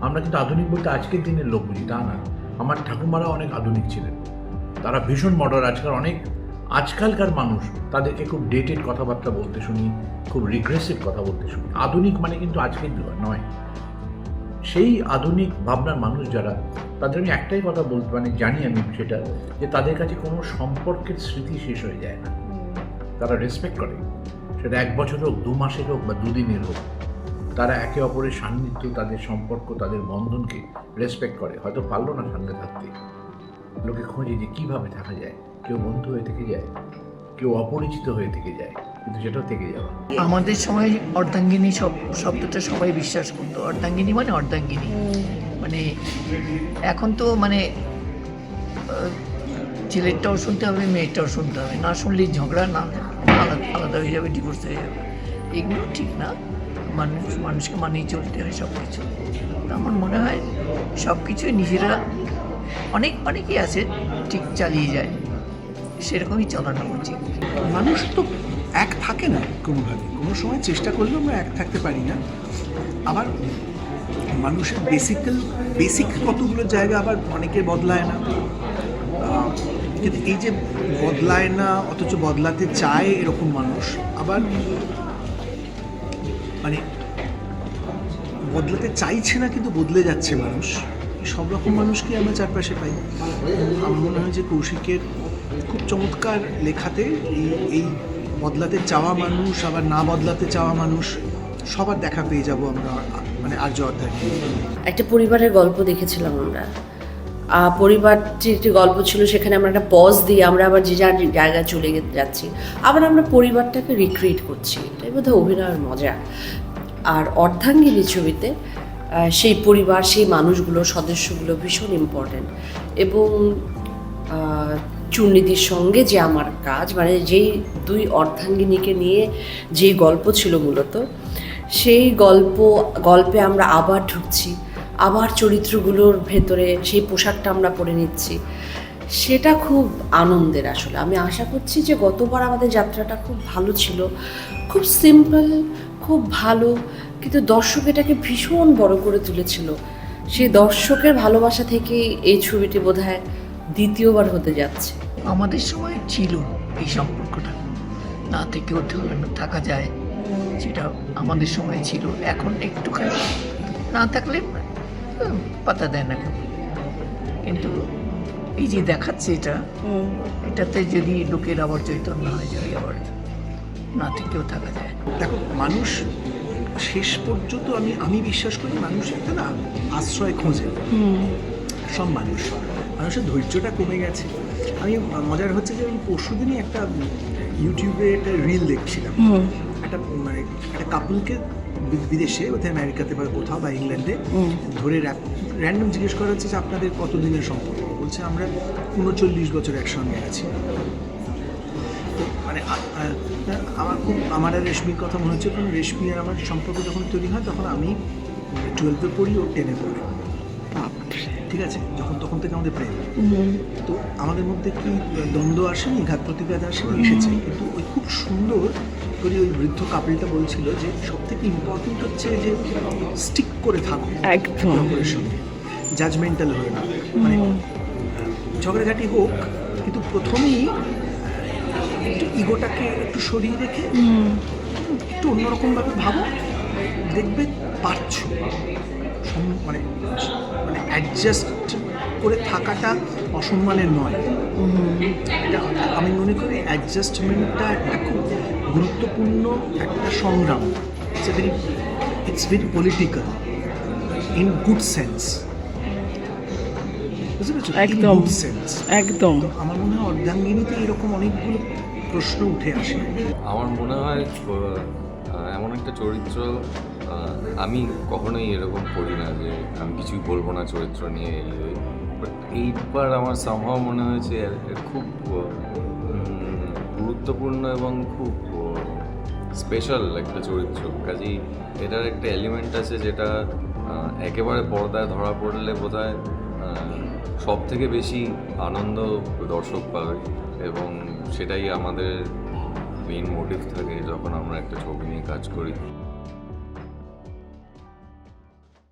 আমরা কিন্তু আধুনিক বলতে আজকের দিনের লোক বুঝি তা না। আমার ঠাকুমারা অনেক আধুনিক ছিলেন। তারা ভীষণ মডার আজকাল অনেক আজকালকার মানুষ তাদেরকে খুব ডেটেড কথাবার্তা বলতে শুনি খুব রিগ্রেসিভ কথা বলতে শুনি। আধুনিক মানে কিন্তু আজকের নয়। সেই আধুনিক ভাবনার মানুষ যারা তাদের আমি একটাই কথা বলতে মানে জানি আমি সেটা যে তাদের কাছে কোনো সম্পর্কের স্মৃতি শেষ হয়ে যায় না। তারা রেসপেক্ট করে। সেটা এক বছর হোক, দু মাসের হোক বা দুদিনের হোক, তারা একে অপরের সান্নিধ্য, তাদের সম্পর্ক, তাদের বন্ধনকে রেসপেক্ট করে। হয়তো পারল না সঙ্গে থাকতে। লোকে খোঁজে যে কীভাবে থাকা যায়। কেউ বন্ধু হয়ে থেকে যায়, কেউ অপরিচিত হয়ে থেকে যায়, কিন্তু সেটাও থেকে যাওয়া। আমাদের সময় অর্ধাঙ্গিনী সব, শব্দটা সবাই বিশ্বাস করতো। অর্ধাঙ্গিনী মানে অর্ধাঙ্গিনী। মানে এখন তো মানে ছেলেরটাও শুনতে হবে মেয়েটাও শুনতে হবে। না শুনলেই ঝগড়া, না আলাদা আলাদা হয়ে যাবে ডিভোর্স হয়ে যাবে। এগুলো ঠিক না। মানুষ, মানুষকে মানিয়ে চলতে হয় সব কিছু আমার মনে হয় সব কিছুই নিজেরা অনেক, অনেকেই আছে, ঠিক চালিয়ে যায়। সেরকমই চালানো উচিত। মানুষ তো এক থাকে না কোনোভাবে। কোনো সময় চেষ্টা করলেও আমরা এক থাকতে পারি না। আবার মানুষের বেসিক্যাল বেসিক কতগুলো জায়গা আবার অনেকে বদলায় না। কিন্তু এই যে বদলায় না, অথচ বদলাতে চায় এরকম মানুষ, আবার মানে বদলাতে চাইছে না কিন্তু বদলে যাচ্ছে মানুষ। সব রকম মানুষকে আমরা চারপাশে পাই। আমার মনে হয় যে কৌশিকের খুব চমৎকার লেখাতে এই এই বদলাতে চাওয়া মানুষ, আবার না বদলাতে চাওয়া মানুষ, সবার দেখা পেয়ে যাব আমরা মানে আর্য অধ্যায় একটা পরিবারের গল্প দেখেছিলাম আমরা। পরিবারটির একটি গল্প ছিল, সেখানে আমরা একটা পজ দিয়ে আমরা আবার যে যার জায়গায় চলে যাচ্ছি, আবার আমরা পরিবারটাকে রিক্রিয়েট করছি। এটাই বোধহয় অভিনয়ের মজা। আর অর্ধাঙ্গিনী ছবিতে সেই পরিবার, সেই মানুষগুলো, সদস্যগুলো ভীষণ ইম্পর্ট্যান্ট এবং চূর্ণিদির সঙ্গে যে আমার কাজ মানে যেই দুই অর্ধাঙ্গিনীকে নিয়ে যে গল্প ছিল মূলত, সেই গল্প, গল্পে আমরা আবার ঢুকছি। আবার চরিত্রগুলোর ভেতরে সেই পোশাকটা আমরা পরে নিচ্ছি। সেটা খুব আনন্দের আসলে। আমি আশা করছি যে গতবার আমাদের যাত্রাটা খুব ভালো ছিল। খুব সিম্পল খুব ভালো, কিন্তু দর্শক এটাকে ভীষণ বড় করে তুলেছিল। সেই দর্শকের ভালোবাসা থেকেই এই ছবিটি বোধহয় দ্বিতীয়বার হতে যাচ্ছে। আমাদের সময় ছিল এই সম্পর্কটা। না থেকেও থাকা যায়, সেটা আমাদের সময় ছিল। এখন একটুখানি না থাকলে পাতা দেয় না। কিন্তু এই যে দেখাচ্ছে এটা এটাতে যদি লোকের আবার চৈতন্য হয়ে যায় আবার না থেকেও থাকা যায়। দেখো মানুষ শেষ পর্যন্ত আমি আমি বিশ্বাস করি মানুষ একটা না আশ্রয় খোঁজে। সব মানুষ। মানুষের ধৈর্যটা কমে গেছে। আমি মজার হচ্ছে যে আমি পরশু দিনই একটা ইউটিউবে একটা রিল দেখছিলাম। একটা মানে একটা কাপলকে বিদেশে ওতে আমেরিকাতে বা কোথাও বা ইংল্যান্ডে ধরে র্যান্ডম জিজ্ঞেস করা হচ্ছে যে আপনাদের কতদিনের সম্পর্ক? বলছে আমরা উনচল্লিশ বছর একসঙ্গে আছি। তো মানে আমার খুব আমার আর রেশমির কথা মনে হচ্ছে কারণ রেশমি আর আমার সম্পর্ক যখন তৈরি হয় তখন আমি টুয়েলভে পড়ি ও টেনে পড়ি। ঠিক আছে? যখন তখন থেকে আমাদের প্রেম। তো আমাদের মধ্যে কি দ্বন্দ্ব আসেনি? ঘাত প্রতিঘাত আসেনি এসেছে। কিন্তু ওই খুব সুন্দর করে ওই বৃদ্ধ কাপড়টা বলছিল যে সব থেকে ইম্পর্টেন্ট হচ্ছে যে স্টিক করে থাকো একদম। একে সঙ্গে। জাজমেন্টাল হয়ে না। মানে ঝগড়াঝাটি হোক কিন্তু প্রথমেই একটু ইগোটাকে একটু সরিয়ে রেখে একটু অন্যরকমভাবে ভাবো। দেখবে পারছ। মানে মানে অ্যাডজাস্ট করে থাকাটা অসম্মানের নয়। এটা আমি মনে করি অ্যাডজাস্টমেন্টটা একটা খুব গুরুত্বপূর্ণ একটা সংগ্রাম। It's very it's very political in good sense একদম। সেন্স একদম। আমার মনে হয় অর্ধাঙ্গিনীতে এরকম অনেকগুলো প্রশ্ন উঠে আসে। আমার মনে হয় এমন একটা চরিত্র আমি কখনোই এরকম করি না যে আমি কিছুই বলব না চরিত্র নিয়ে বাট এইবার আমার সম্ভব মনে হয়েছে খুব গুরুত্বপূর্ণ এবং খুব স্পেশাল একটা চরিত্র। কাজেই এটার একটা এলিমেন্ট আছে যেটা একেবারে পর্দায় ধরা পড়লে বোধ হয় সব থেকে বেশি আনন্দ দর্শক পাবে এবং সেটাই আমাদের মেইন মোটিভ থাকে যখন আমরা একটা ছবি নিয়ে কাজ করি।